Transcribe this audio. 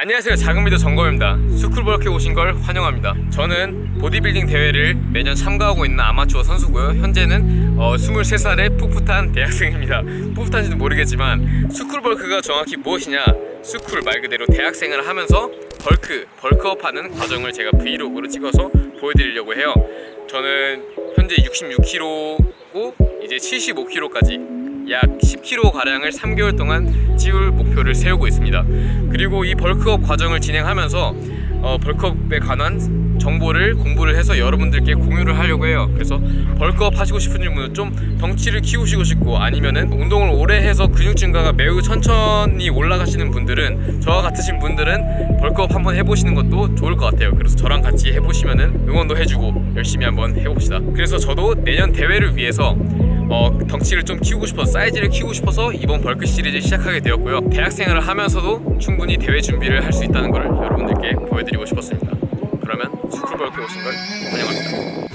안녕하세요. 작은미도 정검입니다. 스쿨볼크에 오신 걸 환영합니다. 저는 보디빌딩 대회를 매년 참가하고 있는 아마추어 선수고요. 현재는 어, 23살의 풋풋한 대학생입니다. 풋풋한지는 모르겠지만 스쿨볼크가 정확히 무엇이냐? 스쿨 말 그대로 대학생을 하면서 벌크, 벌크업하는 과정을 제가 브이로그로 찍어서 보여드리려고 해요. 저는 현재 66kg고 이제 75kg까지 약 10kg 가량을 3개월 동안 찌울 목표를 세우고 있습니다. 그리고 이 벌크업 과정을 진행하면서 어, 벌크업에 관한 정보를 공부를 해서 여러분들께 공유를 하려고 해요. 그래서 벌크업 하시고 싶은 분은 좀 덩치를 키우시고 싶고 아니면은 운동을 오래 해서 근육 증가가 매우 천천히 올라가시는 분들은 저와 같으신 분들은 벌크업 한번 해보시는 것도 좋을 것 같아요. 그래서 저랑 같이 해보시면은 응원도 해주고 열심히 한번 해봅시다. 그래서 저도 내년 대회를 위해서 어, 덩치를 좀 키우고 싶어서 사이즈를 키우고 싶어서 이번 벌크 시리즈 시작하게 되었고요. 대학 생활을 하면서도 충분히 대회 준비를 할 수 있다는 걸 여러분들께 보여드리고 싶었습니다. 그러면 스쿨벌크에 오신 걸 환영합니다.